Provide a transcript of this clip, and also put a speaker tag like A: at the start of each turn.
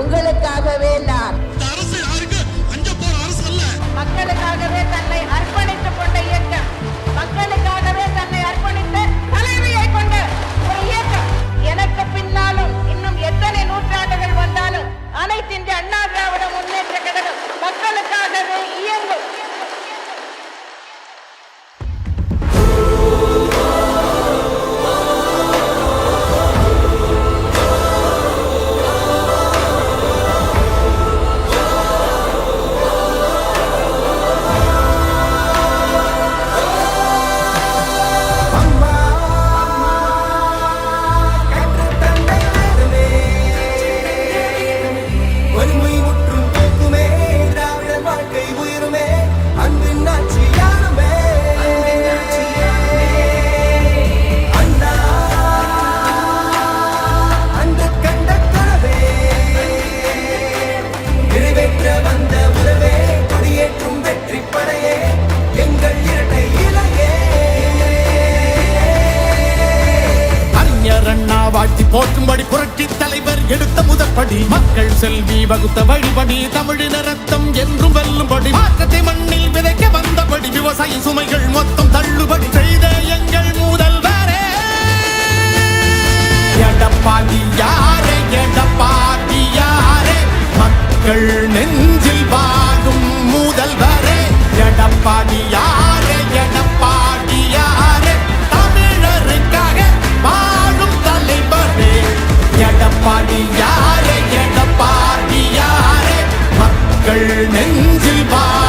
A: உங்களுக்காகவே நான்
B: போற்றும்படி புரட்சி தலைவர் எடுத்த முதற்படி. மக்கள் செல்வி வகுத்த வழிபடி தமிழின ரத்தம் என்றும் வெல்லும்படி. மாற்றத்தை மண்ணில் விதைக்க வந்தபடி விவசாய சுமைகள் மொத்தம் தள்ளுபடி. செய்த எங்கள் முதல்வரே. எடப்பாடி யாரே எடப்பாடி யாரே. மக்கள் நெஞ்சில் வாடும் முதல்வரே. எடப்பாடி யாரே 年纪把。